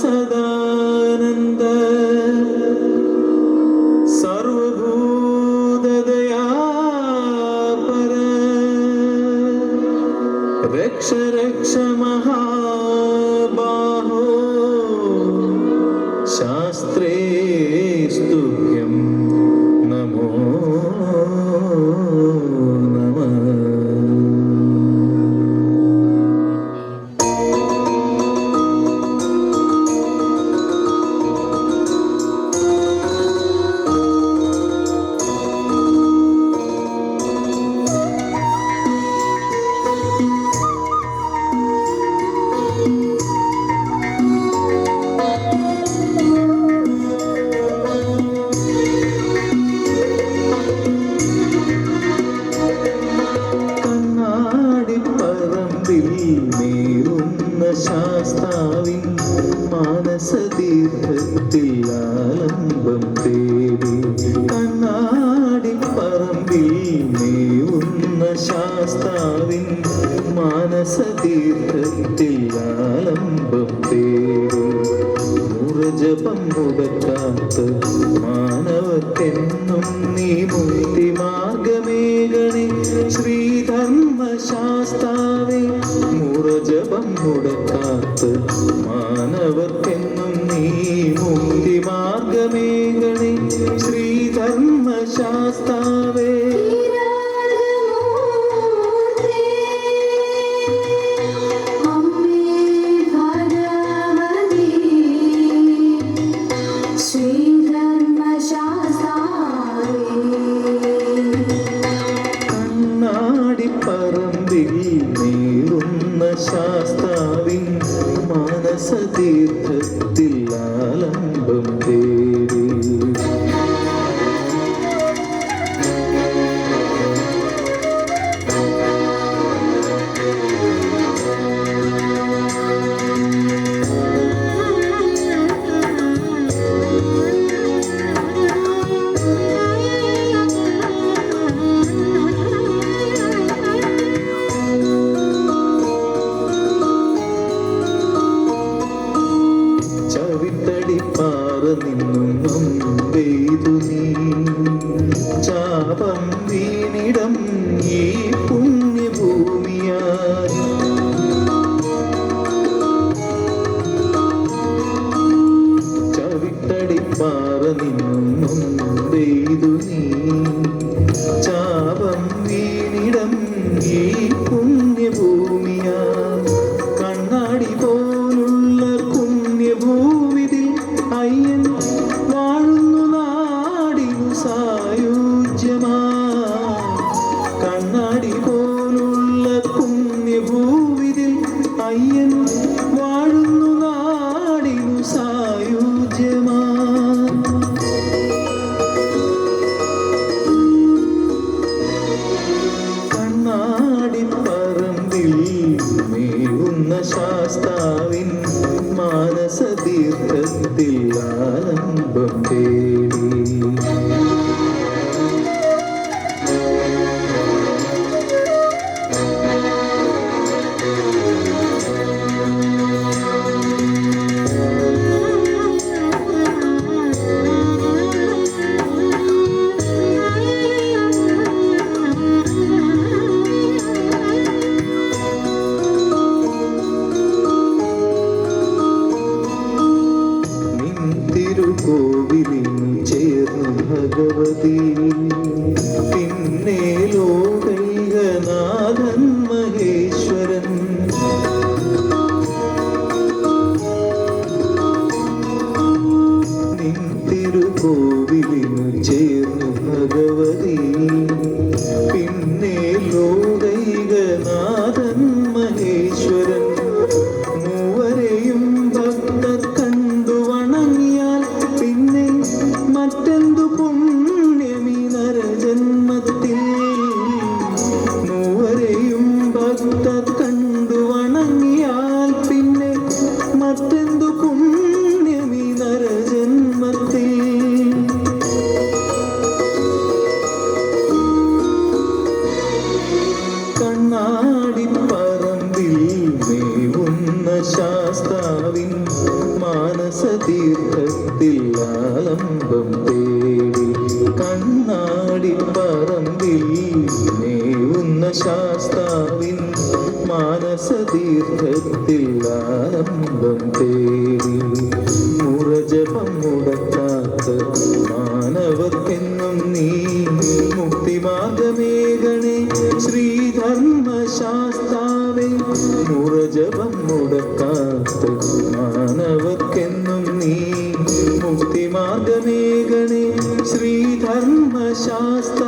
സദാനന്ദ. സർവഭൂതദയാപര. രക്ഷ രക്ഷ മുറജപം മുടക്കാത്ത മാനവക്കെന്നും നീ മുക്തി മാർഗമേകണേ ശ്രീധർമ്മശാസ്താവേ മുറജപം മുടക്കാത്ത മാനവർക്കെന്നും നീ മുക്തി മാർഗമേകണേ ശ്രീധർമ്മശാസ്താവേ. കണ്ണാടിപ്പറമ്പിൽ നേരുന്ന ശാസ്താവിൻ വീണിടം ഈ പുണ്യഭൂമിയാ ചവിട്ടടിപ്പാറ നിന്നും പെയ്തു നീ. അയ്യൻ വാഴുന്നു നാടിനു സായുജ്യമാ കണ്ണാടിപ്പറമ്പിൽ മേവുന്ന ശാസ്താവിൻ തിരുക്കോവിലിനു ചേർന്നു ഭഗവതി. മറ്റെന്തു പുണ്യമീ നരജന്മത്തിൽ? മൂവരെയും ഭക്ത കണ്ടു വണങ്ങിയാൽ പിന്നെ മറ്റെന്തു പുണ്യമീ നരജന്മത്തിൽ? ശാസ്താവിൻ മാനസതീർത്ഥത്തിൽ ആലംബം തേടി കണ്ണാടി പറമ്പിൽ മേവുന്ന ശാസ്താവിൻ മാനസതീർത്ഥത്തിൽ ആലംബം തേടി മുറജപം മുടക്കാത്ത മാനവത്തെന്നും നീ shows.